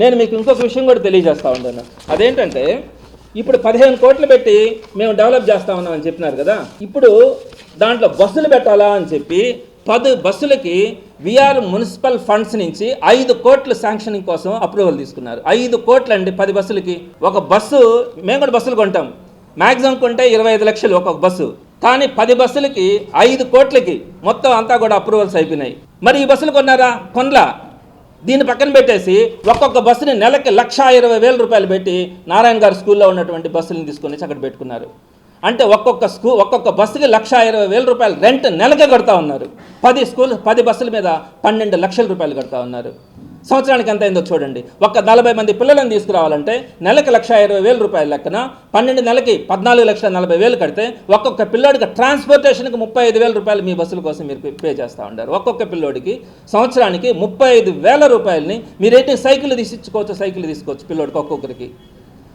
నేను మీకు ఇంకొక విషయం కూడా తెలియజేస్తా ఉన్నాను అదేంటంటే ఇప్పుడు పదిహేను కోట్లు పెట్టి మేము డెవలప్ చేస్తా ఉన్నాం అని చెప్పినారు కదా. ఇప్పుడు దాంట్లో బస్సులు పెట్టాలా అని చెప్పి పది బస్సులకి విఆర్ మున్సిపల్ ఫండ్స్ నుంచి ఐదు కోట్ల శాంక్షనింగ్ కోసం అప్రూవల్ తీసుకున్నారు. ఐదు కోట్లు అండి పది బస్సులకి. ఒక బస్సు మేము కూడా బస్సులు కొంటాం. మ్యాక్సిమం కొంటే ఇరవై ఐదు లక్షలు ఒక్కొక్క బస్సు. కానీ పది బస్సులకి ఐదు కోట్లకి మొత్తం అంతా కూడా అప్రూవల్స్ అయిపోయినాయి. మరి ఈ బస్సులు కొన్నారా? కొనలా. దీన్ని పక్కన పెట్టేసి ఒక్కొక్క బస్సుని నెలకి లక్ష ఇరవై వేల రూపాయలు పెట్టి నారాయణ గారి స్కూల్లో ఉన్నటువంటి బస్సులను తీసుకొని అక్కడ పెట్టుకున్నారు. అంటే ఒక్కొక్క స్కూ ఒక్కొక్క బస్సుకి లక్ష ఇరవై వేల రూపాయలు రెంట్ నెలకే కడతా ఉన్నారు. పది స్కూల్ పది బస్సుల మీద పన్నెండు లక్షల రూపాయలు కడతా ఉన్నారు. సంవత్సరానికి ఎంత అయిందో చూడండి. ఒక్క నలభై మంది పిల్లలను తీసుకురావాలంటే నెలకి లక్ష ఇరవై వేల రూపాయల లెక్కన పన్నెండు నెలకి పద్నాలుగు లక్షల నలభై వేలు కడితే ఒక్కొక్క పిల్లోడికి ట్రాన్స్పోర్టేషన్కి ముప్పై ఐదు వేల రూపాయలు మీ బస్సుల కోసం మీరు పే- చేస్తూ ఉంటారు ఒక్కొక్క పిల్లోడికి సంవత్సరానికి ముప్పై ఐదు వేల రూపాయలని మీరేంటి సైకిల్ తీసిచ్చుకోవచ్చు సైకిల్ తీసుకోవచ్చు పిల్లోడికి ఒక్కొక్కరికి.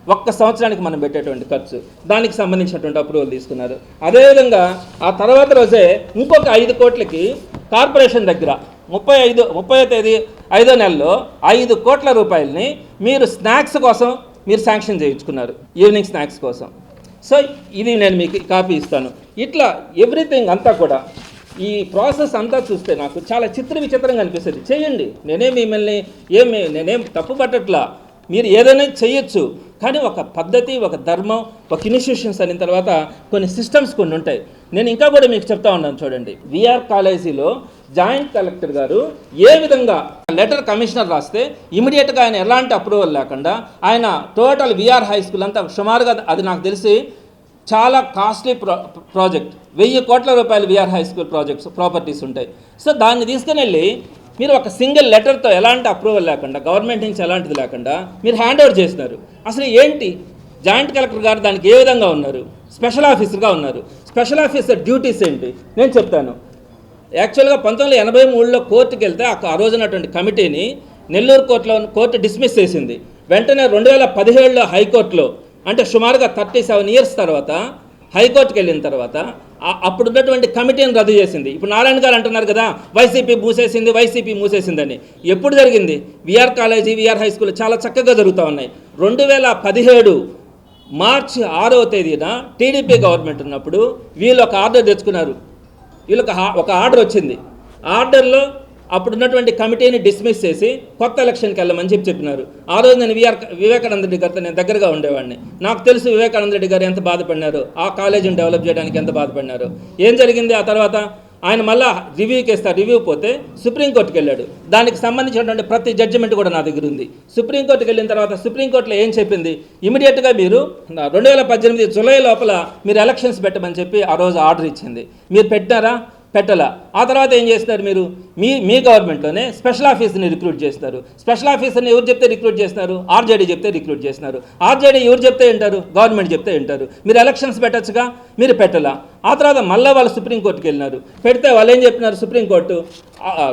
ఒక్క సంవత్సరానికి మనం పెట్టేటువంటి ఖర్చు. దానికి సంబంధించినటువంటి అప్రూవల్ తీసుకున్నారు. అదేవిధంగా ఆ తర్వాత రోజే ఇంకొక ఐదు కోట్లకి కార్పొరేషన్ దగ్గర ముప్పై ఐదు ముప్పై తేదీ ఐదో నెలలో ఐదు కోట్ల రూపాయలని మీరు స్నాక్స్ కోసం మీరు శాంక్షన్ చేయించుకున్నారు ఈవినింగ్ స్నాక్స్ కోసం. సో ఇది నేను మీకు కాపీ ఇస్తాను. ఇట్లా ఎవ్రీథింగ్ అంతా కూడా ఈ ప్రాసెస్ అంతా చూస్తే నాకు చాలా చిత్ర విచిత్రంగా అనిపిస్తుంది. చేయండి. నేనే మిమ్మల్ని ఏమి నేనేం తప్పు పట్టట్లా మీరు ఏదైనా చేయొచ్చు. కానీ ఒక పద్ధతి ఒక ధర్మం ఒక ఇనిషియేషన్స్ అయిన తర్వాత కొన్ని సిస్టమ్స్ కొన్ని ఉంటాయి. నేను ఇంకా కూడా మీకు చెప్తా ఉన్నాను చూడండి. విఆర్ కాలేజీలో జాయింట్ కలెక్టర్ గారు ఏ విధంగా లెటర్ కమిషనర్ రాస్తే ఇమీడియట్గా ఆయన ఎలాంటి అప్రూవల్ లేకుండా ఆయన టోటల్ విఆర్ హై స్కూల్ అంతా సుమారుగా అది నాకు తెలిసి చాలా కాస్ట్లీ ప్రో ప్రాజెక్ట్. వెయ్యి కోట్ల రూపాయలు V R high school projects properties ఉంటాయి. సో దాన్ని తీసుకుని వెళ్ళి మీరు ఒక సింగిల్ లెటర్తో ఎలాంటి అప్రూవల్ లేకుండా గవర్నమెంట్ నుంచి ఎలాంటిది లేకుండా మీరు హ్యాండ్ ఓవర్ చేసినారు అసలు ఏంటి? జాయింట్ కలెక్టర్ గారు దానికి ఏ విధంగా ఉన్నారు? స్పెషల్ ఆఫీసర్గా ఉన్నారు. స్పెషల్ ఆఫీసర్ డ్యూటీస్ ఏంటి? నేను చెప్తాను. యాక్చువల్గా పంతొమ్మిది వందల ఎనభై మూడులో కోర్టుకి వెళ్తే ఆ రోజునటువంటి కమిటీని నెల్లూరు కోర్టులో కోర్టు డిస్మిస్ చేసింది. వెంటనే రెండు వేల పదిహేడులో హైకోర్టులో అంటే సుమారుగా థర్టీ సెవెన్ ఇయర్స్ తర్వాత హైకోర్టుకి వెళ్ళిన తర్వాత అప్పుడు ఉన్నటువంటి కమిటీని రద్దు చేసింది? ఇప్పుడు నారాయణ గారు అంటున్నారు కదా వైసీపీ మూసేసింది వైసీపీ మూసేసిందని. ఎప్పుడు జరిగింది? V R college V R high school చాలా చక్కగా జరుగుతూ ఉన్నాయి. రెండు వేల పదిహేడు మార్చి ఆరవ తేదీన టీడీపీ గవర్నమెంట్ ఉన్నప్పుడు వీళ్ళు ఒక ఆర్డర్ తెచ్చుకున్నారు. వీళ్ళకి ఒక ఆర్డర్ వచ్చింది. ఆర్డర్లో అప్పుడు ఉన్నటువంటి కమిటీని డిస్మిస్ చేసి కొత్త ఎలక్షన్కి వెళ్ళమని చెప్పి చెప్పినారు. ఆ రోజు నేను విఆర్ వివేకానంద రెడ్డి గారితో నేను దగ్గరగా ఉండేవాడిని. నాకు తెలుసు వివేకానంద రెడ్డి గారు ఎంత బాధపడినారు ఆ కాలేజీని డెవలప్ చేయడానికి ఎంత బాధపడినారు. ఏం జరిగింది? ఆ తర్వాత ఆయన మళ్ళా రివ్యూకి ఇస్తారు రివ్యూ పోతే సుప్రీంకోర్టుకి వెళ్ళాడు. దానికి సంబంధించినటువంటి ప్రతి జడ్జిమెంట్ కూడా నా దగ్గర ఉంది. సుప్రీంకోర్టుకి వెళ్ళిన తర్వాత సుప్రీంకోర్టులో ఏం చెప్పింది? ఇమీడియట్గా మీరు రెండు వేల పద్దెనిమిది జూలై లోపల మీరు ఎలక్షన్స్ పెట్టమని చెప్పి ఆ రోజు ఆర్డర్ ఇచ్చింది. మీరు పెట్టారా? పెట్టలా? ఆ తర్వాత ఏం చేస్తున్నారు మీరు? మీ మీ గవర్నమెంట్లోనే స్పెషల్ ఆఫీసర్ని రిక్రూట్ చేస్తున్నారు స్పెషల్ ఆఫీసర్ని ఎవరు చెప్తే రిక్రూట్ చేస్తున్నారు ఆర్జేడీ చెప్తే రిక్రూట్ చేస్తున్నారు ఆర్జేడీ ఎవరు చెప్తే వింటారు? గవర్నమెంట్ చెప్తే వింటారు. మీరు ఎలక్షన్స్ పెట్టచ్చుగా? మీరు పెట్టలా? ఆ తర్వాత మళ్ళీ వాళ్ళు సుప్రీంకోర్టుకి వెళ్ళినారు. పెడితే వాళ్ళు ఏం చెప్పినారు? సుప్రీంకోర్టు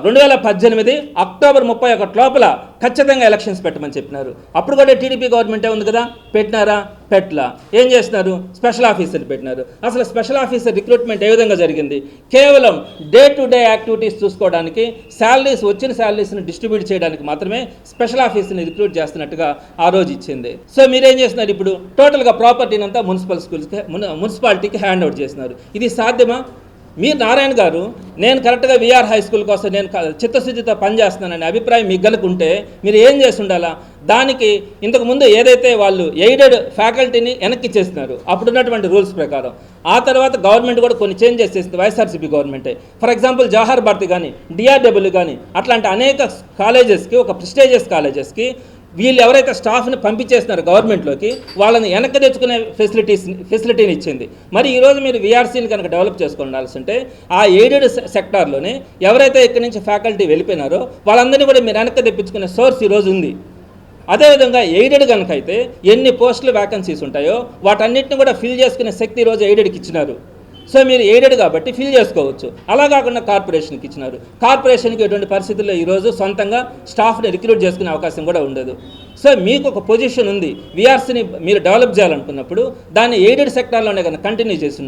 రెండు వేల పద్దెనిమిది అక్టోబర్ ముప్పై ఒకటి లోపల ఖచ్చితంగా ఎలక్షన్స్ పెట్టమని చెప్పినారు. అప్పుడు కూడా టీడీపీ గవర్నమెంటే ఉంది కదా? పెట్టినారా? పెట్టలా. ఏం చేస్తున్నారు స్పెషల్ ఆఫీసర్ పెట్టినారు. అసలు స్పెషల్ ఆఫీసర్ రిక్రూట్మెంట్ ఏ విధంగా జరిగింది? కేవలం డే టు డే యాక్టివిటీస్ చూసుకోవడానికి శాలరీస్ వచ్చిన శాలరీస్ని డిస్ట్రిబ్యూట్ చేయడానికి మాత్రమే స్పెషల్ ఆఫీసర్ని రిక్రూట్ చేస్తున్నట్టుగా ఆ రోజు ఇచ్చింది. సో మీరేం చేస్తున్నారు ఇప్పుడు? టోటల్గా ప్రాపర్టీని అంతా మున్సిపల్ స్కూల్స్కి మున్సిపాలిటీకి హ్యాండ్ అవుట్ చేస్తున్నారు ఇది సాధ్యమా? మీరు నారాయణ గారు నేను కరెక్ట్గా విఆర్ హై స్కూల్ కోసం నేను చిత్తశుద్ధితో పనిచేస్తున్నాననే అభిప్రాయం మీకు గనుకుంటే మీరు ఏం చేసి ఉండాలా దానికి ఇంతకుముందు ఏదైతే వాళ్ళు ఎయిడెడ్ ఫ్యాకల్టీని వెనక్కి చేస్తున్నారు అప్పుడు ఉన్నటువంటి రూల్స్ ప్రకారం. ఆ తర్వాత గవర్నమెంట్ కూడా కొన్ని చేంజెస్ చేసింది వైఎస్ఆర్సీపీ గవర్నమెంటే. ఫర్ ఎగ్జాంపుల్ జవహర్ భారతి కానీ డిఆర్డబ్ల్యూ కానీ అట్లాంటి అనేక కాలేజెస్కి ఒక ప్రిస్టేజియస్ కాలేజెస్కి వీళ్ళు ఎవరైతే స్టాఫ్ని పంపించేస్తున్నారు గవర్నమెంట్లోకి వాళ్ళని వెనక్కి తెచ్చుకునే ఫెసిలిటీస్ ఫెసిలిటీని ఇచ్చింది. మరి ఈరోజు మీరు విఆర్సీని కనుక డెవలప్ చేసుకోవాల్సి ఉంటే ఆ ఎయిడెడ్ సెక్టార్లోనే ఎవరైతే ఇక్కడి నుంచి ఫ్యాకల్టీ వెళ్ళిపోయినారో వాళ్ళందరినీ కూడా మీరు వెనక్కి తెప్పించుకునే సోర్స్ ఈరోజు ఉంది. అదేవిధంగా ఎయిడెడ్ కనుక అయితే ఎన్ని పోస్టులు వ్యాకెన్సీస్ ఉంటాయో వాటన్నిటిని కూడా ఫిల్ చేసుకునే శక్తి ఈరోజు ఎయిడెడ్కి ఇచ్చినారు. సో మీరు ఎయిడెడ్ కాబట్టి ఫిల్ చేసుకోవచ్చు. అలా కాకుండా కార్పొరేషన్కి ఇచ్చినారు. కార్పొరేషన్కి ఎటువంటి పరిస్థితుల్లో ఈరోజు సొంతంగా స్టాఫ్ని రిక్రూట్ చేసుకునే అవకాశం కూడా ఉండదు. సో మీకు ఒక పొజిషన్ ఉంది విఆర్సీని మీరు డెవలప్ చేయాలనుకున్నప్పుడు దాన్ని ఎయిడెడ్ సెక్టార్లోనే కనుక కంటిన్యూ చేసి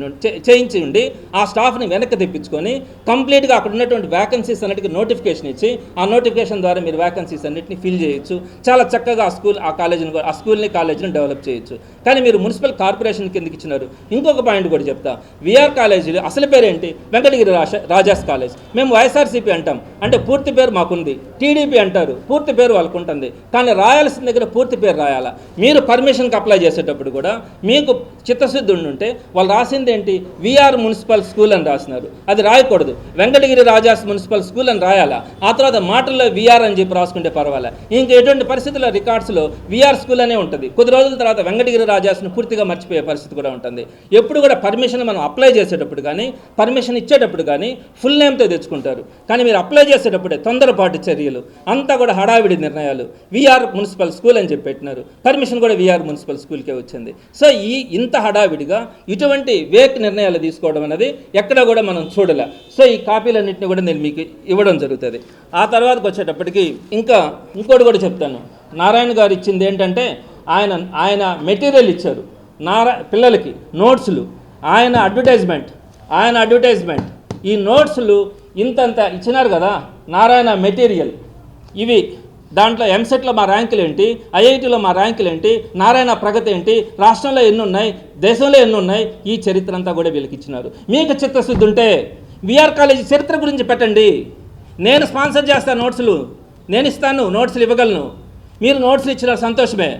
చేయించి ఉండి ఆ స్టాఫ్ని వెనక్కి తెప్పించుకొని కంప్లీట్గా అక్కడ ఉన్నటువంటి వ్యాకెన్సీస్ అన్నిటికీ నోటిఫికేషన్ ఇచ్చి ఆ నోటిఫికేషన్ ద్వారా మీరు వ్యాకెన్సీస్ అన్నిటిని ఫిల్ చేయొచ్చు. చాలా చక్కగా ఆ స్కూల్ ఆ కాలేజీని ఆ స్కూల్ని కాలేజీని డెవలప్ చేయొచ్చు. కానీ మీరు మున్సిపల్ కార్పొరేషన్ కిందకి ఇచ్చినారు. ఇంకొక పాయింట్ కూడా చెప్తా. విఆర్ కాలేజీలు అసలు పేరేంటి? వెంకటగిరి రాజ రాజాస్ కాలేజ్ మేము వైఎస్ఆర్సీపీ అంటాం. అంటే పూర్తి పేరు మాకుంది. టీడీపీ అంటారు. పూర్తి పేరు వాళ్ళకు ఉంటుంది కానీ రాయాల్సిన దగ్గర పూర్తి పేరు రాయాలా? మీరు పర్మిషన్కి అప్లై చేసేటప్పుడు కూడా మీకు చిత్తశుద్ధి ఉండుంటే వాళ్ళు రాసింది ఏంటి? విఆర్ మున్సిపల్ స్కూల్ అని రాసినారు. అది రాయకూడదు. వెంకటగిరి రాజాస్ మున్సిపల్ స్కూల్ అని రాయాలా? ఆ తర్వాత మాటల్లో విఆర్ అని చెప్పి రాసుకుంటే పర్వాలే. ఇంక ఎటువంటి పరిస్థితుల్లో రికార్డ్స్లో విఆర్ స్కూల్ అనే ఉంటుంది. కొద్ది రోజుల తర్వాత వెంకటగిరి రాజాస్ను పూర్తిగా మర్చిపోయే పరిస్థితి కూడా ఉంటుంది. ఎప్పుడు కూడా పర్మిషన్ మనం అప్లై చేసేటప్పుడు కానీ పర్మిషన్ ఇచ్చేటప్పుడు కానీ ఫుల్ నేమ్తో తెచ్చుకుంటారు. కానీ మీరు అప్లై చేసేటప్పుడే తొందరపాటు చర్యలు. అంతా కూడా హడావిడి నిర్ణయాలు. విఆర్ మున్సిపల్ స్కూల్ అని చెప్పి పెట్టినారు. పర్మిషన్ కూడా విఆర్ మున్సిపల్ స్కూల్కే వచ్చింది. సో ఈ ఇంత హడావిడిగా ఇటువంటి వేక్ నిర్ణయాలు తీసుకోవడం అనేది ఎక్కడ కూడా మనం చూడలే. సో ఈ కాపీలన్నింటినీ కూడా నేను మీకు ఇవ్వడం జరుగుతుంది. ఆ తర్వాతకు వచ్చేటప్పటికి ఇంకా ఇంకోటి కూడా చెప్తాను. నారాయణ గారు ఇచ్చింది ఏంటంటే ఆయన ఆయన మెటీరియల్ ఇచ్చారు. నారా పిల్లలకి నోట్స్లు. ఆయన అడ్వర్టైజ్మెంట్ ఆయన అడ్వర్టైజ్మెంట్. ఈ నోట్స్లు ఇంతంత ఇచ్చినారు కదా నారాయణ మెటీరియల్. ఇవి దాంట్లో ఎంసెట్లో మా ర్యాంకులు ఏంటి? ఐఐటిలో మా ర్యాంకులు ఏంటి? నారాయణ ప్రగతి ఏంటి? రాష్ట్రంలో ఎన్ని ఉన్నాయి దేశంలో ఎన్ని ఉన్నాయి ఈ చరిత్ర అంతా కూడా వెలికిచ్చినారు మీకు చిత్తశుద్ధి ఉంటే విఆర్ కాలేజీ చరిత్ర గురించి పెట్టండి. నేను స్పాన్సర్ చేస్తాను నోట్సులు నేను ఇస్తాను నోట్సులు ఇవ్వగలను. మీరు నోట్సులు ఇచ్చిన సంతోషమే.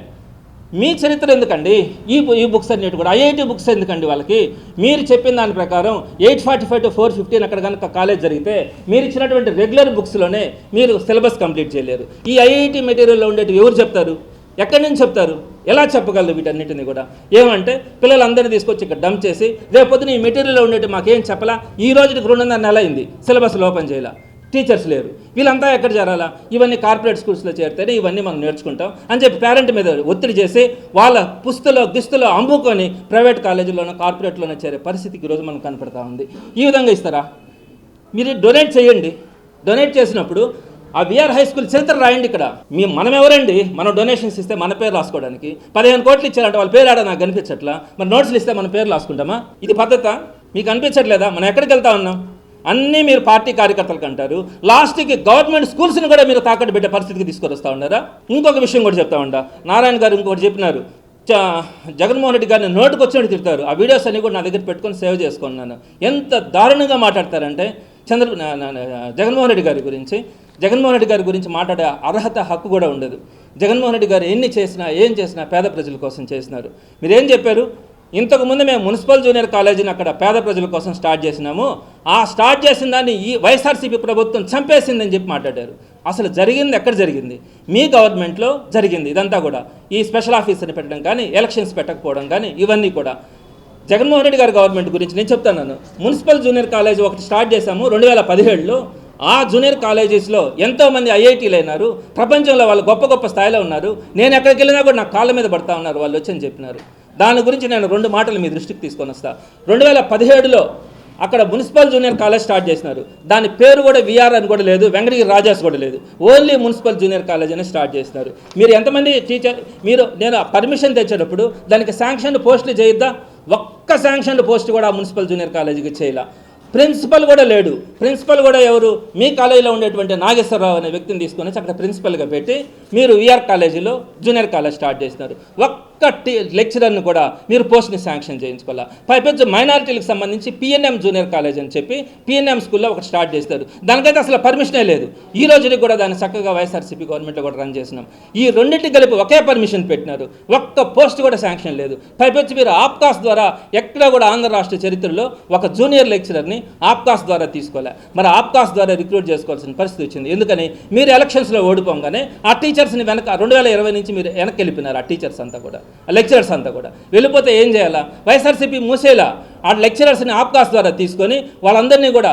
మీ చరిత్ర ఎందుకండి? ఈ ఈ బుక్స్ అన్నిటి కూడా ఐఐటి బుక్స్ ఎందుకండి వాళ్ళకి? మీరు చెప్పిన దాని ప్రకారం eight forty five to four fifteen అక్కడ కనుక కాలేజ్ జరిగితే మీరు ఇచ్చినటువంటి రెగ్యులర్ బుక్స్లోనే మీరు సిలబస్ కంప్లీట్ చేయలేరు. ఈ ఐఐటి మెటీరియల్లో ఉండేవి ఎవరు చెప్తారు? ఎక్కడి నుంచి చెప్తారు? ఎలా చెప్పగలరు వీటన్నిటిని కూడా? ఏమంటే పిల్లలందరినీ తీసుకొచ్చి ఇక్కడ డంప్ చేసి రేపొద్దున ఈ మెటీరియల్లో ఉండేటి మాకేం చెప్పలా? ఈ రోజుకి రెండున్నర నెల అయింది సిలబస్ ఓపెన్ చేయాల. టీచర్స్ లేరు. వీళ్ళంతా ఎక్కడ చేరాలా ఇవన్నీ కార్పొరేట్ స్కూల్స్లో చేరితేనే ఇవన్నీ మనం నేర్చుకుంటాం అని చెప్పి పేరెంట్ మీద ఒత్తిడి చేసి వాళ్ళ పుస్తులో గిస్తులో అమ్ముకొని ప్రైవేట్ కాలేజీలోనో కార్పొరేట్లోనో చేరే పరిస్థితికి ఈరోజు మనకు కనపడతా ఉంది. ఈ విధంగా ఇస్తారా? మీరు డొనేట్ చేయండి. డొనేట్ చేసినప్పుడు ఆ విఆర్ హై స్కూల్ చరిత్ర రాయండి ఇక్కడ. మీ మనం ఎవరండి? మనం డొనేషన్స్ ఇస్తే మన పేరు రాసుకోవడానికి. పదిహేను కోట్లు ఇచ్చారంటే వాళ్ళ పేరు ఆడ నాకు కనిపించట్లా? మరి నోట్స్లు ఇస్తే మన పేరు రాసుకుంటామా? ఇది పద్ధత? మీకు అనిపించట్లేదా? మనం ఎక్కడికి వెళ్తా ఉన్నాం? అన్నీ మీరు పార్టీ కార్యకర్తలకు అంటారు. లాస్ట్కి గవర్నమెంట్ స్కూల్స్ని కూడా మీరు తాకట్టు పెట్టే పరిస్థితికి తీసుకొని వస్తూ ఉన్నారా? ఇంకొక విషయం కూడా చెప్తా ఉండా నారాయణ గారు ఇంకొకటి చెప్పినారు. చ- జగన్మోహన్ రెడ్డి గారిని నోటుకు వచ్చినట్టు తిడతారు. ఆ వీడియోస్ అన్ని కూడా నా దగ్గర పెట్టుకొని సేవ్ చేసుకున్నాను ఎంత దారుణంగా మాట్లాడతారంటే చంద్ర జగన్మోహన్ రెడ్డి గారి గురించి జగన్మోహన్ రెడ్డి గారి గురించి మాట్లాడే అర్హత హక్కు కూడా ఉండదు. జగన్మోహన్ రెడ్డి గారు ఎన్ని చేసినా ఏం చేసినా పేద ప్రజల కోసం చేసినారు. మీరేం చెప్పారు? ఇంతకుముందు మేము మున్సిపల్ జూనియర్ కాలేజీని అక్కడ పేద ప్రజల కోసం స్టార్ట్ చేసినాము. ఆ స్టార్ట్ చేసిన దాన్ని ఈ వైఎస్ఆర్సీపీ ప్రభుత్వం చంపేసిందని చెప్పి మాట్లాడారు. అసలు జరిగింది ఎక్కడ జరిగింది? మీ గవర్నమెంట్లో జరిగింది ఇదంతా కూడా. ఈ స్పెషల్ ఆఫీసర్ని పెట్టడం కానీ ఎలక్షన్స్ పెట్టకపోవడం కానీ ఇవన్నీ కూడా. జగన్మోహన్ రెడ్డి గారి గవర్నమెంట్ గురించి నేను చెప్తాను మున్సిపల్ జూనియర్ కాలేజ్ ఒకటి స్టార్ట్ చేశాము రెండు వేల పదిహేడులో. ఆ జూనియర్ కాలేజెస్లో ఎంతోమంది ఐఐటీలు అయినారు. ప్రపంచంలో వాళ్ళు గొప్ప గొప్ప స్థాయిలో ఉన్నారు. నేను ఎక్కడికి వెళ్ళినా కూడా నా కాళ్ళ మీద పడతా ఉన్నారు వాళ్ళు వచ్చని చెప్పినారు. దాని గురించి నేను రెండు మాటలు మీ దృష్టికి తీసుకొని వస్తా. రెండు వేల పదిహేడులో అక్కడ మున్సిపల్ జూనియర్ కాలేజ్ స్టార్ట్ చేసినారు. దాని పేరు కూడా విఆర్ అని కూడా లేదు వెంకటగిరి రాజాస్ కూడా లేదు. ఓన్లీ మున్సిపల్ జూనియర్ కాలేజ్ అని స్టార్ట్ చేసినారు. మీరు ఎంతమంది టీచర్ మీరు నేను పర్మిషన్ తెచ్చేటప్పుడు దానికి శాంక్షన్ పోస్టులు చేయొద్దా? ఒక్క శాంక్షన్ పోస్ట్ కూడా మున్సిపల్ జూనియర్ కాలేజీకి చేయాల. ప్రిన్సిపల్ కూడా లేడు. ప్రిన్సిపల్ కూడా ఎవరు? మీ కాలేజీలో ఉండేటువంటి నాగేశ్వరరావు అనే వ్యక్తిని తీసుకొని అక్కడ ప్రిన్సిపల్గా పెట్టి మీరు విఆర్ కాలేజీలో జూనియర్ కాలేజ్ స్టార్ట్ చేసినారు. ఒక్క టీ లెక్చరర్ని కూడా మీరు పోస్ట్ని శాంక్షన్ చేయించుకోవాలి? పైపెచ్చు మైనారిటీలకు సంబంధించి పిఎన్ఎం జూనియర్ కాలేజ్ అని చెప్పి పిఎన్ఎం స్కూల్లో ఒకటి స్టార్ట్ చేస్తారు. దానికైతే అసలు పర్మిషనే లేదు. ఈ రోజుకి కూడా దాన్ని చక్కగా వైఎస్ఆర్సీపీ గవర్నమెంట్లో కూడా రన్ చేసినాం ఈ రెండింటికి కలిపి ఒకే పర్మిషన్ పెట్టినారు. ఒక్క పోస్ట్ కూడా శాంక్షన్ లేదు. పైపెచ్చు మీరు ఆప్కాస్ ద్వారా ఎక్కడ కూడా ఆంధ్ర రాష్ట్ర చరిత్రలో ఒక జూనియర్ లెక్చరర్ని ఆప్కాస్ ద్వారా తీసుకోలే మరి ఆప్కాస్ ద్వారా రిక్రూట్ చేసుకోవాల్సిన పరిస్థితి వచ్చింది. ఎందుకని? మీరు ఎలక్షన్స్లో ఓడిపోగానే ఆ టీచర్స్ని వెనక రెండు వేల ఇరవై నుంచి మీరు వెనక్కి వెళ్ళిపోయినారు ఆ టీచర్స్ అంతా కూడా. లెక్చరర్స్ అంతా కూడా. వెళ్ళిపోతే ఏం చేయాలా? వైఎస్ఆర్సీపీ మూసేలా. ఆ లెక్చరర్స్ని ఆప్కాస్ ద్వారా తీసుకొని వాళ్ళందరినీ కూడా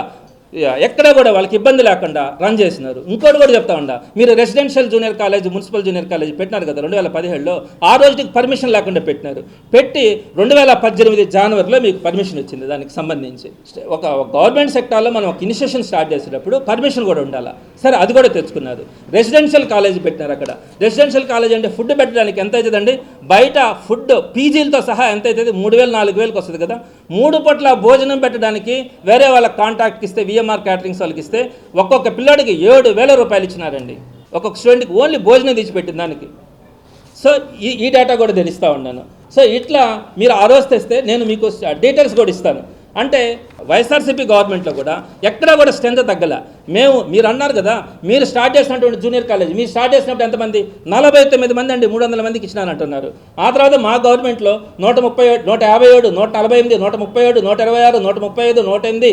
ఎక్కడ కూడా వాళ్ళకి ఇబ్బంది లేకుండా రన్ చేసినారు. ఇంకోటి కూడా చెప్తా ఉండా మీరు residential junior college municipal junior college పెట్టినారు కదా రెండు వేల పదిహేడులో ఆ రోజుకి పర్మిషన్ లేకుండా పెట్టినారు. పెట్టి రెండు వేల పద్దెనిమిది జనవరిలో మీకు పర్మిషన్ వచ్చింది దానికి సంబంధించి. ఒక గవర్నమెంట్ సెక్టార్లో మనం ఒక ఇనిషియేషన్ స్టార్ట్ చేసేటప్పుడు పర్మిషన్ కూడా ఉండాలి? సరే అది కూడా తెచ్చుకున్నారు. రెసిడెన్షియల్ కాలేజ్ పెట్టినారు అక్కడ. రెసిడెన్షియల్ కాలేజ్ అంటే ఫుడ్ పెట్టడానికి ఎంత అవుతుందండి? బయట ఫుడ్ పీజీలతో సహా ఎంత అవుతుంది? మూడు వేలు నాలుగు వేలకు వస్తుంది కదా. మూడు పట్ల భోజనం పెట్టడానికి వేరే వాళ్ళ కాంటాక్ట్కి ఇస్తే విఎంఆర్ క్యాటరింగ్స్ వాళ్ళకి ఇస్తే ఒక్కొక్క పిల్లాడికి ఏడు వేల రూపాయలు ఇచ్చినారండి. ఒక్కొక్క స్టూడెంట్కి ఓన్లీ భోజనం తెచ్చిపెట్టిన దానికి. సో ఈ ఈ డేటా కూడా తెలుస్తూ ఉన్నాను. సో ఇట్లా మీరు ఆ రోజు తెస్తే నేను మీకు డీటెయిల్స్ కూడా ఇస్తాను. అంటే వైఎస్ఆర్సీపీ గవర్నమెంట్లో కూడా ఎక్కడా కూడా స్ట్రెంత్ తగ్గల. మేము మీరు అన్నారు కదా మీరు స్టార్ట్ చేసినటువంటి జూనియర్ కాలేజ్ మీరు స్టార్ట్ చేసినప్పుడు ఎంతమంది? నలభై తొమ్మిది మంది అండి మూడు వందల మందికి ఇచ్చినానంటున్నారు. ఆ తర్వాత మా గవర్నమెంట్లో నూట ముప్పై ఏడు నూట యాభై ఏడు నూట నలభై ఎనిమిది నూట ముప్పై ఏడు నూట ఇరవై ఆరు నూట ముప్పై ఐదు నూట ఎనిమిది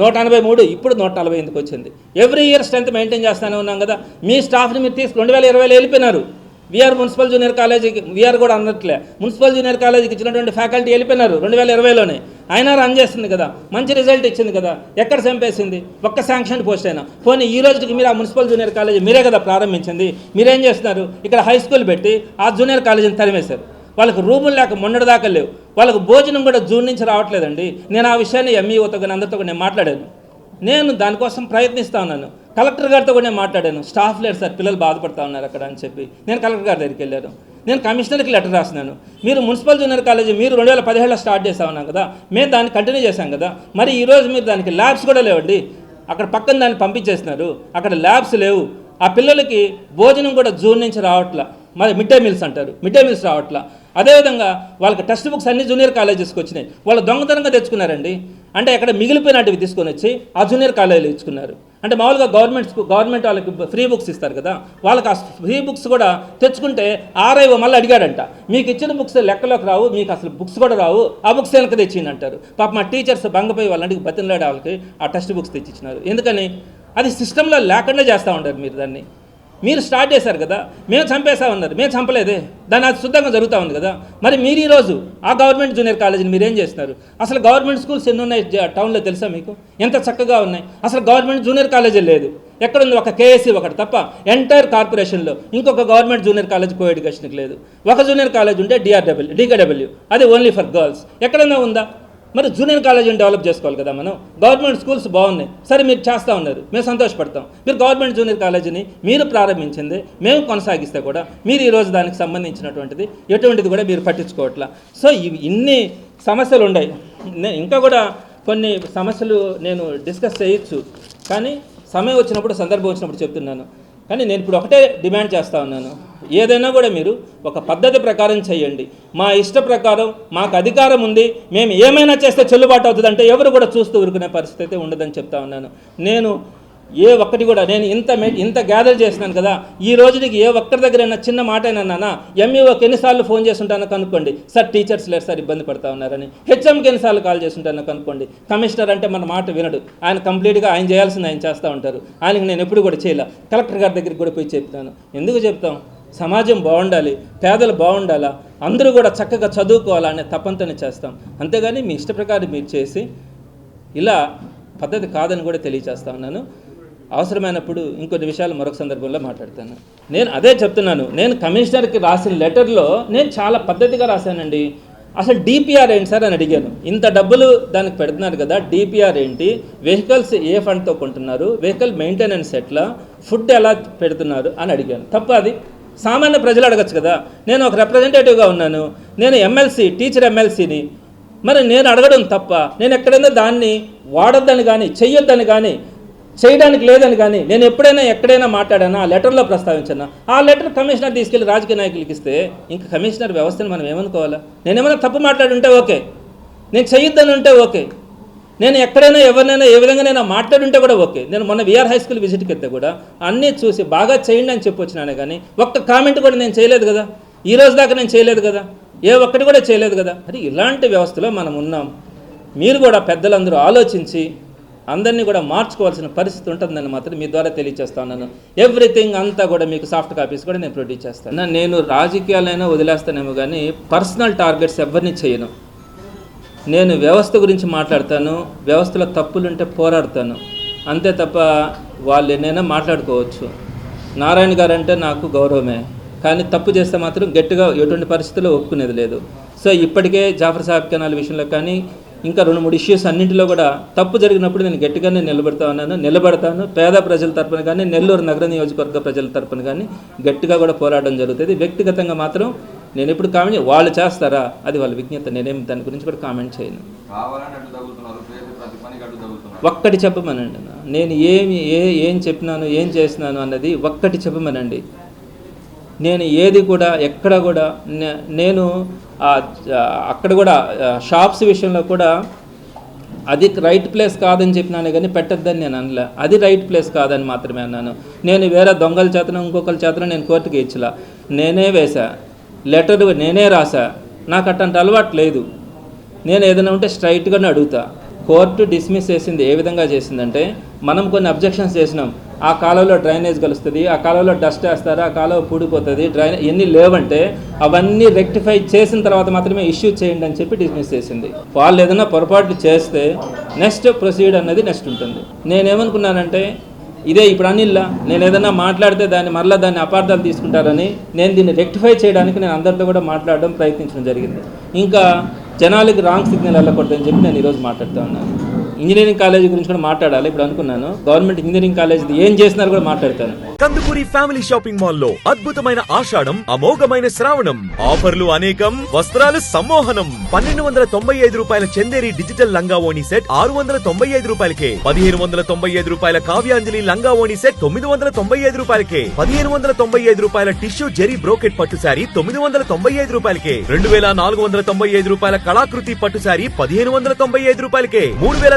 నూట ఎనభై మూడు ఇప్పుడు నూట నలభై ఎనిమిదికి వచ్చింది. ఎవ్రీ ఇయర్ స్ట్రెంత్ మెయింటైన్ చేస్తూనే ఉన్నాం కదా. మీ స్టాఫ్ని మీరు తీసుకు రెండు వేల ఇరవైలో వెళ్ళిపోయినారు. విఆర్ మున్సిపల్ జూనియర్ కాలేజీకి విఆర్ కూడా అన్నట్లే. మున్సిపల్ జూనియర్ కాలేజీకి ఇచ్చినటువంటి ఫ్యాకల్టీ వెళ్ళిపోయినారు రెండు వేల ఇరవైలోనే. అయినా రన్ చేస్తుంది కదా మంచి రిజల్ట్ ఇచ్చింది కదా ఎక్కడ చంపేసింది? ఒక్క శాంక్షన్ పోస్ట్ అయినా. పోనీ ఈ రోజుకి మీరు ఆ మున్సిపల్ జూనియర్ కాలేజీ మీరే కదా ప్రారంభించింది. మీరేం చేస్తున్నారు? ఇక్కడ హై స్కూల్ పెట్టి ఆ జూనియర్ కాలేజీని తరిమేశారు. వాళ్ళకి రూములు లేక మొన్నటి దాకా లేవు. వాళ్ళకు భోజనం కూడా జూన్ నుంచి రావట్లేదండి. నేను ఆ విషయాన్ని ఎంఈఓతో కానీ అందరితో నేను మాట్లాడాను. నేను దానికోసం ప్రయత్నిస్తా ఉన్నాను కలెక్టర్ గారితో కూడా నేను మాట్లాడాను. స్టాఫ్ లేరు సార్ పిల్లలు బాధపడతా ఉన్నారు అక్కడ అని చెప్పి. నేను కలెక్టర్ గారి దగ్గరికి వెళ్ళాను. నేను కమిషనర్కి లెటర్ రాసినాను మీరు మున్సిపల్ జూనియర్ కాలేజీ మీరు రెండు వేల పదిహేడులో స్టార్ట్ చేసా ఉన్నాం కదా. మేము దాన్ని కంటిన్యూ చేశాం కదా. మరి ఈరోజు మీరు దానికి ల్యాబ్స్ కూడా లేవండి. అక్కడ పక్కన దాన్ని పంపించేసినారు అక్కడ ల్యాబ్స్ లేవు. ఆ పిల్లలకి భోజనం కూడా జూన్ నుంచి రావట్లా. మరి మిడ్ డే మీల్స్ అంటారు. మిడ్ డే మీల్స్ రావట్లా. అదేవిధంగా వాళ్ళకి టెక్స్ట్ బుక్స్ అన్ని జూనియర్ కాలేజెస్కి వచ్చినాయి. వాళ్ళు దొంగతనంగా తెచ్చుకున్నారండి. అంటే అక్కడ మిగిలిపోయినవి తీసుకొని వచ్చి ఆ జూనియర్ కాలేజీలో ఇచ్చుకున్నారు. అంటే మామూలుగా గవర్నమెంట్ గవర్నమెంట్ వాళ్ళకి ఫ్రీ బుక్స్ ఇస్తారు కదా వాళ్ళకి ఆ ఫ్రీ బుక్స్ కూడా తెచ్చుకుంటే ఆర్ఐఓ మళ్ళీ అడిగాడంట మీకు ఇచ్చిన బుక్స్ లెక్కలోకి రావు మీకు అసలు బుక్స్ కూడా రావు ఆ బుక్స్ వెనక తెచ్చింది అంటారు. పాప మా టీచర్స్ బంగపోయి వాళ్ళంటికి బతినలాడే వాళ్ళకి ఆ టెక్స్ట్ బుక్స్ తెచ్చిచ్చినారు. ఎందుకని? అది సిస్టంలో లేకుండా చేస్తూ ఉంటారు మీరు దాన్ని. మీరు స్టార్ట్ చేశారు కదా మేము చంపేసా ఉన్నారు మేము చంపలేదే. దాన్ని అది శుద్ధంగా జరుగుతూ ఉంది కదా. మరి మీరు ఈరోజు ఆ గవర్నమెంట్ జూనియర్ కాలేజీని మీరు ఏం చేస్తున్నారు? అసలు గవర్నమెంట్ స్కూల్స్ ఎన్ని ఉన్నాయి జ- టౌన్లో తెలుసా మీకు? ఎంత చక్కగా ఉన్నాయి. అసలు గవర్నమెంట్ జూనియర్ కాలేజీ లేదు. ఎక్కడుంది? ఒక కేఎస్సీ ఒకటి తప్ప ఎంటైర్ కార్పొరేషన్లో ఇంకొక గవర్నమెంట్ జూనియర్ కాలేజ్ కో ఎడ్యుకేషన్కి లేదు. ఒక జూనియర్ కాలేజ్ ఉంటే డిఆర్డబ్ల్యూ డికేడబ్ల్యూ. అది ఓన్లీ ఫర్ గర్ల్స్. ఎక్కడన్నా ఉందా? మరి జూనియర్ కాలేజీని డెవలప్ చేసుకోవాలి కదా మనం. గవర్నమెంట్ స్కూల్స్ బాగున్నాయి. సరే మీరు చేస్తూ ఉన్నారు. మేము సంతోషపడతాం. మీరు గవర్నమెంట్ జూనియర్ కాలేజీని మీరు ప్రారంభించింది మేము కొనసాగిస్తే కూడా మీరు ఈరోజు దానికి సంబంధించినటువంటిది ఎటువంటిది కూడా మీరు పట్టించుకోవట్లా. సో ఇవి ఇన్ని సమస్యలు ఉన్నాయి. ఇంకా కూడా కొన్ని సమస్యలు నేను డిస్కస్ చేయొచ్చు. కానీ సమయం వచ్చినప్పుడు సందర్భం వచ్చినప్పుడు చెప్తున్నాను. కానీ నేను ఇప్పుడు ఒకటే డిమాండ్ చేస్తా ఉన్నాను. ఏదైనా కూడా మీరు ఒక పద్ధతి ప్రకారం చేయండి. మా ఇష్ట ప్రకారం మాకు అధికారం ఉంది మేము ఏమైనా చేస్తే చెల్లుబాటు అవుతుందంటే ఎవరు కూడా చూస్తూ ఊరుకునే పరిస్థితి ఉండదని చెప్తా ఉన్నాను. నేను ఏ ఒక్కటి కూడా నేను ఇంత ఇంత గ్యాదర్ చేసినాను కదా ఈ రోజుకి ఏ ఒక్కరి దగ్గరైనా చిన్న మాట అయినా నాన్న ఎంఈఓకి ఎన్నిసార్లు ఫోన్ చేస్తుంటానో కనుక్కోండి. సార్ టీచర్స్ లేరు సార్ ఇబ్బంది పడతా ఉన్నారని. హెచ్ఎంకి ఎన్నిసార్లు కాల్ చేస్తుంటానో కనుక్కోండి. కమిషనర్ అంటే మన మాట వినడు. ఆయన కంప్లీట్గా ఆయన చేయాల్సింది ఆయన చేస్తూ ఉంటారు. ఆయనకి నేను ఎప్పుడు కూడా చేయలే. కలెక్టర్ గారి దగ్గరికి కూడా పోయి చెప్తాను. ఎందుకు చెప్తాం? సమాజం బాగుండాలి పేదలు బాగుండాలా అందరూ కూడా చక్కగా చదువుకోవాలా అనే తపంతోనే చేస్తాం. అంతేగాని మీ ఇష్ట ప్రకారం మీరు చేసి ఇలా పద్ధతి కాదని కూడా తెలియచేస్తా ఉన్నాను. అవసరమైనప్పుడు ఇంకొన్ని విషయాలు మరొక సందర్భంలో మాట్లాడతాను. నేను అదే చెప్తున్నాను. నేను కమిషనర్కి రాసిన లెటర్లో నేను చాలా పద్ధతిగా రాశానండి. అసలు డిపిఆర్ ఏంటి సార్ అని అడిగాను. ఇంత డబ్బులు దానికి పెడుతున్నారు కదా డిపిఆర్ ఏంటి? వెహికల్స్ ఏ ఫండ్తో కొంటున్నారు? వెహికల్ మెయింటెనెన్స్ ఎట్లా? ఫుడ్ ఎలా పెడుతున్నారు అని అడిగాను. తప్ప అది. సామాన్య ప్రజలు అడగచ్చు కదా. నేను ఒక రిప్రజెంటేటివ్గా ఉన్నాను. నేను ఎమ్మెల్సీ టీచర్ ఎమ్మెల్సీని మరి నేను అడగడం తప్ప నేను ఎక్కడైనా దాన్ని వాడొద్దని కానీ చెయ్యొద్దని కానీ చేయడానికి లేదని కానీ నేను ఎప్పుడైనా ఎక్కడైనా మాట్లాడానా? ఆ లెటర్లో ప్రస్తావించానా? ఆ లెటర్ కమిషనర్ తీసుకెళ్ళి రాజకీయ నాయకులకి ఇస్తే ఇంకా కమిషనర్ వ్యవస్థను మనం ఏమనుకోవాలా? నేను ఏమైనా తప్పు మాట్లాడుంటే ఓకే. నేను చేయొద్దని ఉంటే ఓకే. నేను ఎక్కడైనా ఎవరినైనా ఏ విధంగానైనా మాట్లాడుంటే కూడా ఓకే. నేను మొన్న విఆర్ హై స్కూల్ విజిట్కి వెళ్తే కూడా అన్నీ చూసి బాగా చేయండి అని చెప్పి వచ్చినానే కానీ ఒక్క కామెంట్ కూడా నేను చేయలేదు కదా? ఈ రోజు దాకా నేను చేయలేదు కదా? ఏ ఒక్కటి కూడా చేయలేదు కదా? అది ఇలాంటి వ్యవస్థలో మనం ఉన్నాం. మీరు కూడా పెద్దలందరూ ఆలోచించి అందరినీ కూడా మార్చుకోవాల్సిన పరిస్థితి ఉంటుందని మాత్రం మీ ద్వారా తెలియజేస్తా ఎవ్రీథింగ్ అంతా కూడా మీకు సాఫ్ట్ కాపీస్ కూడా నేను ప్రొడ్యూస్ చేస్తాను. నేను రాజకీయాలైనా వదిలేస్తానేమో కానీ పర్సనల్ టార్గెట్స్ ఎవరిని చేయను. నేను వ్యవస్థ గురించి మాట్లాడతాను వ్యవస్థలో తప్పులుంటే పోరాడతాను. అంతే తప్ప వాళ్ళు ఎన్నైనా మాట్లాడుకోవచ్చు. నారాయణ గారు అంటే నాకు గౌరవమే. కానీ తప్పు చేస్తే మాత్రం గట్టిగా ఎటువంటి పరిస్థితుల్లో ఒప్పుకునేది లేదు. సో ఇప్పటికే జాఫర్ సాహెబ్ కెనాల్ విషయంలో కానీ ఇంకా రెండు మూడు ఇష్యూస్ అన్నింటిలో కూడా తప్పు జరిగినప్పుడు నేను గట్టిగానే నిలబడతా ఉన్నాను నిలబడతాను పేద ప్రజల తరపున కానీ నెల్లూరు నగర నియోజకవర్గ ప్రజల తరపున కానీ గట్టిగా కూడా పోరాడడం జరుగుతుంది. వ్యక్తిగతంగా మాత్రం నేను ఎప్పుడు కామెంట్ వాళ్ళు చేస్తారా? అది వాళ్ళ విజ్ఞత. నేనేం దాని గురించి కూడా కామెంట్ చేయను. ఒక్కటి చెప్పమనండి. నేను ఏమి ఏ ఏం చెప్పినాను ఏం చేసినాను అన్నది ఒక్కటి చెప్పమనండి. నేను ఏది కూడా ఎక్కడ కూడా నేను అక్కడ కూడా షాప్స్ విషయంలో కూడా అది రైట్ ప్లేస్ కాదని చెప్పినానే కానీ పెట్టద్దని నేను అనలే. అది రైట్ ప్లేస్ కాదని మాత్రమే అన్నాను. నేను వేరే దొంగల చేతను ఇంకొకరి చేతను నేను కోర్టుకి ఇచ్చలా. నేనే వేసా లెటర్ నేనే రాసా నాకు అట్లాంటి అలవాటు లేదు. నేను ఏదైనా ఉంటే స్ట్రైట్గానే అడుగుతా. కోర్టు డిస్మిస్ చేసింది ఏ విధంగా చేసిందంటే మనం కొన్ని అబ్జెక్షన్స్ చేసినాం. ఆ కాలంలో డ్రైనేజ్ కలుస్తుంది ఆ కాలంలో డస్ట్ వేస్తారు ఆ కాలువ పూడిపోతుంది డ్రైనే ఎన్ని లేవంటే అవన్నీ రెక్టిఫై చేసిన తర్వాత మాత్రమే ఇష్యూ చేయండి అని చెప్పి డిస్మిస్ చేసింది. వాళ్ళు ఏదైనా పొరపాటు చేస్తే నెక్స్ట్ ప్రొసీడ్ అన్నది నెక్స్ట్ ఉంటుంది. నేనేమనుకున్నానంటే ఇదే ఇప్పుడు అనిల్లా నేను ఏదైనా మాట్లాడితే దాన్ని మరలా దాన్ని అపార్థాలు తీసుకుంటారని నేను దీన్ని రెక్టిఫై చేయడానికి నేను అందరితో కూడా మాట్లాడడం ప్రయత్నించడం జరిగింది. ఇంకా జనాలకి రాంగ్ సిగ్నల్ వెళ్ళకూడదని చెప్పి నేను ఈరోజు మాట్లాడుతూ ఉన్నాను. ఇంజనీరింగ్ కాలేజ్ గురించి కూడా మాట్లాడాలి. ఇప్పుడు అనుకున్నాను. గవర్నమెంట్ ఇంజనీరింగ్ కాలేజ్ ఏం చేసినారు కూడా మాట్లాడతాను. కందుకూరి ఫ్యామిలీ షాపింగ్ మాల్లో అద్భుతమైన ఆషాఢం అమోఘమైన శ్రావణం. ఆఫర్లు అనేకం వస్త్రాలు సమ్మోహనం. పన్నెండు వందల తొంభై ఐదు రూపాయల చందేరి డిజిటల్ లంగా ఓణి సెట్ ఆరు వందల తొంభై ఐదు రూపాయలకే. పదిహేను వందల తొంభై ఐదు రూపాయల కావ్యాంజలి లంగా ఓణి సెట్ తొమ్మిది వందల తొంభై ఐదు రూపాయలకే. పదిహేను వందల తొంభై ఐదు రూపాయల టిష్యూ జెరీ బ్రోకెట్ పట్టు శారీ తొమ్మిది వందల తొంభై ఐదు రూపాయలకే. రెండు వేల నాలుగు వందల తొంభై ఐదు రూపాయల కళాకృతి పట్టు శారీ పదిహేను వందల తొంభై ఐదు రూపాయలకే. మూడు వేల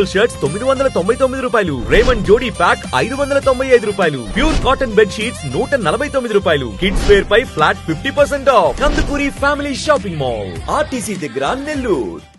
casual shirts తొమ్మిది వందల తొంభై తొమ్మిది రూపాయలు. రేమండ్ జోడీ ప్యాక్ ఐదు వందల తొంభై ఐదు రూపాయలు. ప్యూర్ కాటన్ బెడ్ షీట్స్ నూట నలభై తొమ్మిది రూపాయలు. కిడ్స్ వేర్ పై flat fifty percent off Kandukuri family shopping mall RTC దగ్గర నెల్లూరు